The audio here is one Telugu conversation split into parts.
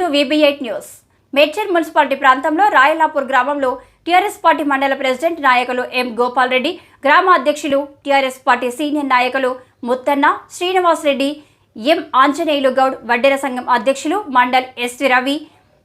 To VB eight news. Medchal municipality ప్రాంతంలో రాయలాపూర్ గ్రామంలో టీఆర్ఎస్ పార్టీ మండల ప్రెసిడెంట్ నాయకులు ఎం గోపాల్ రెడ్డి గ్రామ అధ్యక్షులు టీఆర్ఎస్ పార్టీ సీనియర్ నాయకులు ముత్తన్న శ్రీనివాస్ రెడ్డి ఎం ఆంజనేయులు గౌడ్ వడ్డెర సంఘం అధ్యక్షులు మండల్ ఎస్వి రవి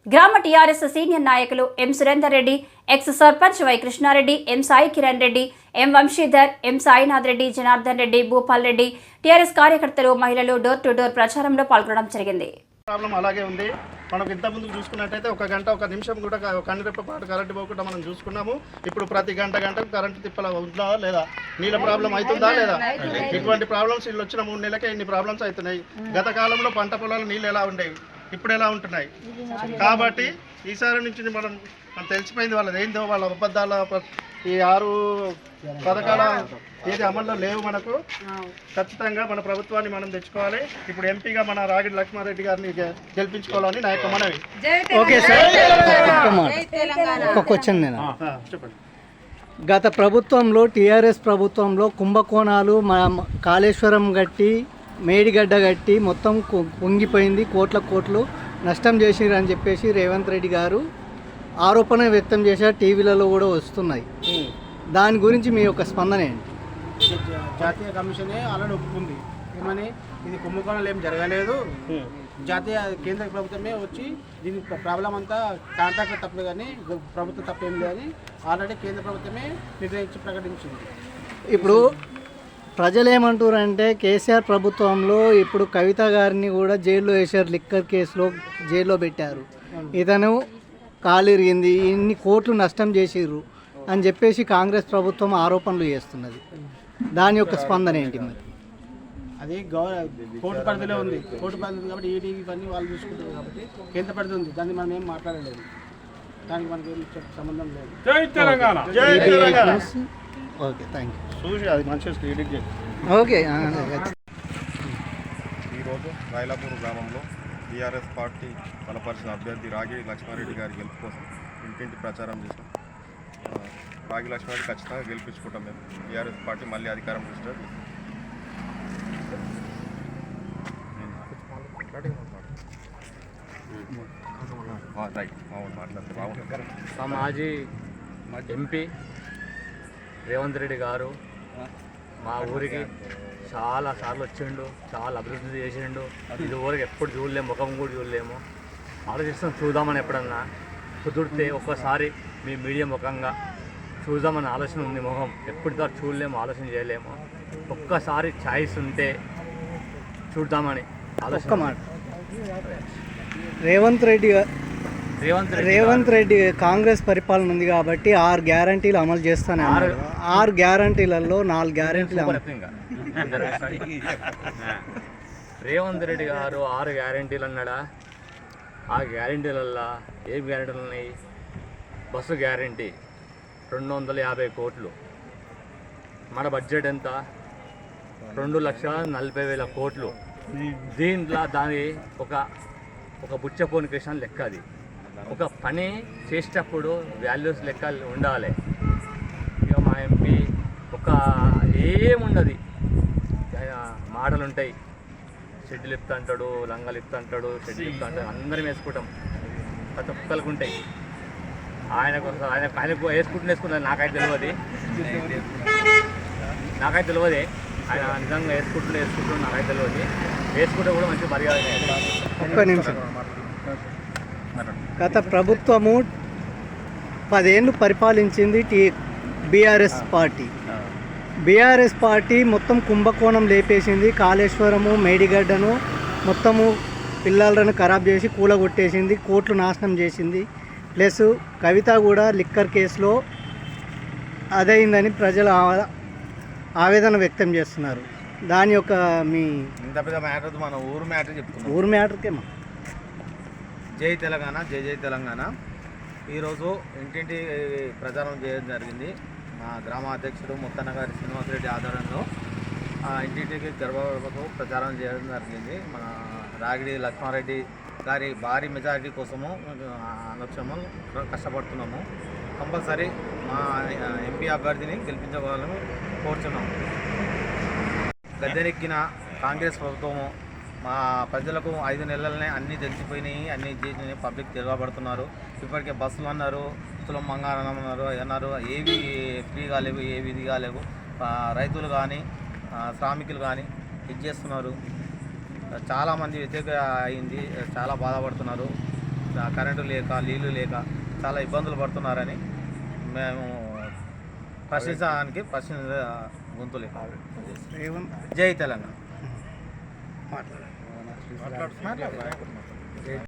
గ్రామ టీఆర్ఎస్ సీనియర్ నాయకులు M Surender Reddy ex sarpanch Y Krishnareddy M Sai Kiran Reddy M Vamshidhar M Sainath Reddy Janardhan Reddy Bhupal Reddy TRS కార్యకర్తలు మహిళలు డోర్ టు డోర్ ప్రచారంలో పాల్గొనడం జరిగింది. ప్రాబ్లం అలాగే ఉంది. మనం ఇంతకుముందు ముందు చూసుకున్నట్టయితే ఒక గంట ఒక నిమిషం కూడా క- పాటు కరెంట్ పోకుండా మనం చూసుకున్నాము. ఇప్పుడు ప్రతి గంట గంటకు కరెంట్ తిప్పల ఉందా లేదా? నీళ్ళ ప్రాబ్లం అవుతుందా లేదా? ఇటువంటి ప్రాబ్లమ్స్ వీళ్ళు వచ్చిన మూడు నెలలకే ఇన్ని ప్రాబ్లమ్స్ అవుతున్నాయి. గత కాలంలో పంట పొలాలు నీళ్ళు ఎలా ఉండేవి? ఇప్పుడు ఎలా ఉంటున్నాయి? కాబట్టి ఈసారి నుంచి మనం తెలిసిపోయింది వాళ్ళది. ఏందో వాళ్ళ అబద్ధాల ఈ ఆరు పథకాల ఏది అమల్లో లేవు మనకు. ఖచ్చితంగా మన ప్రభుత్వాన్ని మనం తెచ్చుకోవాలి. ఇప్పుడు ఎంపీగా మన రాగిడి లక్ష్మారెడ్డి గారిని గెలిపించుకోవాలని నా యొక్క మనవి. Okay sir. ఒక క్వశ్చన్ నేను. ఆ, చెప్పండి. గత ప్రభుత్వంలో టీఆర్ఎస్ ప్రభుత్వంలో కుంభకోణాలు మా కాళేశ్వరం గట్టి మేడిగడ్డ గట్టి మొత్తం కు- కుంగిపోయింది. కోట్ల కోట్లు నష్టం చేసిర్రు అని చెప్పేసి రేవంత్ రెడ్డి గారు ఆరోపణ వ్యక్తం చేశారు టీవీలలో కూడా వస్తున్నాయి. దాని గురించి మీ యొక్క స్పందన ఏంటి? జాతీయ కమిషనే ఆల్రెడీ ఒప్పుకుంది. ఏమని? ఇది కుంభకోణాలు ఏం జరగలేదు. జాతీయ కేంద్ర ప్రభుత్వమే వచ్చి దీని ప్ర- ప్రాబ్లం అంతా కాంట్రాక్టర్ తప్పదు కానీ ప్రభుత్వం తప్పేం లేదని ఆల్రెడీ కేంద్ర ప్రభుత్వమే నిర్ణయించి ప్రకటించింది. ఇప్పుడు ప్రజలు ఏమంటారంటే కేసీఆర్ ప్రభుత్వంలో ఇప్పుడు కవిత గారిని కూడా జైల్లో వేశారు లిక్కర్ కేసులో జైల్లో పెట్టారు. ఇతను కాలు ఇరిగింది ఇన్ని కోట్లు నష్టం చేసిర్రు అని చెప్పేసి కాంగ్రెస్ ప్రభుత్వం ఆరోపణలు చేస్తున్నది. దాని యొక్క స్పందన ఏంటి మరి? అది గౌర కోర్టు పరిధిలో ఉంది. కోర్టు పరిధి ఉంది కాబట్టి ఈడీ ఇవన్నీ వాళ్ళు చూసుకుంటారు కాబట్టి కేంద్ర పరిధి ఉంది. దాన్ని మనం ఏం మాట్లాడలేదు. దానికి మనకి ఏం సంబంధం లేదు. జై తెలంగాణ! ఓకే. థ్యాంక్ చూసి అది మంచిగా ఎడిట్ చేసి యూ ఓకే ఈరోజు రాయలాపూర్ గ్రామంలో టీఆర్ఎస్ పార్టీ బలపరిచిన అభ్యర్థి రాగి లక్ష్మారెడ్డి గారి గెలుపు కోసం ఇంటింటి ప్రచారం చేసాం రాగి లక్ష్మారెడ్డి ఖచ్చితంగా గెలిపించుకుంటాం మేము. టీఆర్ఎస్ పార్టీ మళ్ళీ అధికారం మా మాజీ ఎంపీ రేవంత్ రెడ్డి గారు మా ఊరికి చాలా సార్లు వచ్చిండు చాలా అభివృద్ధి చేసిండు. ఇది ఊరికి ఎప్పుడు చూడలేము ముఖం కూడా చూడలేము. ఆలోచిస్తాం చూద్దామని ఎప్పుడన్నా. కుదిరితే ఒక్కసారి మీ మీడియా ముఖంగా చూద్దామని ఆలోచన ఉంది ముఖం ఎప్పటిదాకా చూడలేము ఆలోచన చేయలేము. ఒక్కసారి ఛాయిస్ ఉంటే చూద్దామని ఆలోచన రేవంత్ రెడ్డి రేవంత్ రెడ్డి రేవంత్ రెడ్డి కాంగ్రెస్ పరిపాలన ఉంది కాబట్టి ఆరు గ్యారంటీలు అమలు చేస్తానే. ఆరు గ్యారంటీలలో నాలుగు గ్యారంటీలు. రేవంత్ రెడ్డి గారు ఆరు గ్యారెంటీలు అన్నాడా? ఆ గ్యారెంటీలల్లా ఏం గ్యారెంటీలు ఉన్నాయి? బస్సు గ్యారెంటీ రెండు వందల యాభై కోట్లు. మన బడ్జెట్ ఎంత? రెండు లక్షల నలభై వేల కోట్లు. దీంట్లో దాని ఒక ఒక బుచ్చపోని క్వశ్చన్ లెక్క అది. ఒక పని చేసేటప్పుడు వాల్యూస్ లెక్క ఉండాలి. ఇక మా ఎంపీ ఒక ఏముండదు. ఆయన మాటలు ఉంటాయి షెడ్లు ఇప్తా అంటాడు లంగాలు ఇప్తా అంటాడు షెడ్లు ఇప్తా అంటాడు అందరం వేసుకుంటాం. ప్రతి ఒక్కరికి ఉంటాయి. ఆయనకు ఆయన ఆయన ఆయనకు వేసుకుంటూ వేసుకుంటారు. నాకైతే తెలియదు నాకైతే తెలియదు ఆయన నిజంగా వేసుకుంటూ వేసుకుంటూ నాకైతే తెలియదు వేసుకుంటే కూడా మంచి మర్యాద ఒక్క నిమిషం. గత ప్రభుత్వము పదేళ్ళు పరిపాలించింది T BRS party. BRS party మొత్తం కుంభకోణం లేపేసింది కాళేశ్వరము మేడిగడ్డను మొత్తము పిల్లలను ఖరాబ్ చేసి కూలగొట్టేసింది కోట్లు నాశనం చేసింది. ప్లస్ కవిత కూడా లిక్కర్ కేసులో అదైందని ప్రజలు ఆవేదన వ్యక్తం చేస్తున్నారు. దాని యొక్క మీ ఇంత పెద్ద మ్యాటర్ మన ఊరు మ్యాటర్ చెప్తున్నాం ఊరు మ్యాటర్కేమా. జై తెలంగాణ జై జై తెలంగాణ. ఈరోజు ఇంటింటి ప్రచారం చేయడం జరిగింది. మా గ్రామ అధ్యక్షుడు ముత్తన్న గారి శ్రీనివాసరెడ్డి ఆధ్వర్యంలో ఇంటింటికి గర్భవకు ప్రచారం చేయడం జరిగింది. మన రాగిడి లక్ష్మారెడ్డి గారి భారీ మెజారిటీ కోసము లక్ష్యము కష్టపడుతున్నాము. కంపల్సరీ మా ఎంపీ అభ్యర్థిని గెలిపించవాలని కోరుతున్నాము గద్దెనెక్కిన కాంగ్రెస్ ప్రభుత్వము మా ప్రజలకు ఐదు నెలలనే అన్నీ తెలిసిపోయినాయి అన్నీ చేసినాయి పబ్లిక్ తిరగబడుతున్నారు. ఇప్పటికే బస్సులు అన్నారు బస్సులు మంగారం అన్నారు అన్నారు ఏవి ఫ్రీగా లేవు ఏవి ఇది కాలేవు రైతులు కానీ శ్రామికులు కానీ ఇది చేస్తున్నారు. చాలామంది వ్యతిరేక అయింది చాలా బాధపడుతున్నారు. కరెంటు లేక నీళ్ళు లేక చాలా ఇబ్బందులు పడుతున్నారని మేము ప్రశ్నించడానికి ప్రశ్న గొంతు లేక జై తెలంగాణ. మాట్లాడుతున్నారు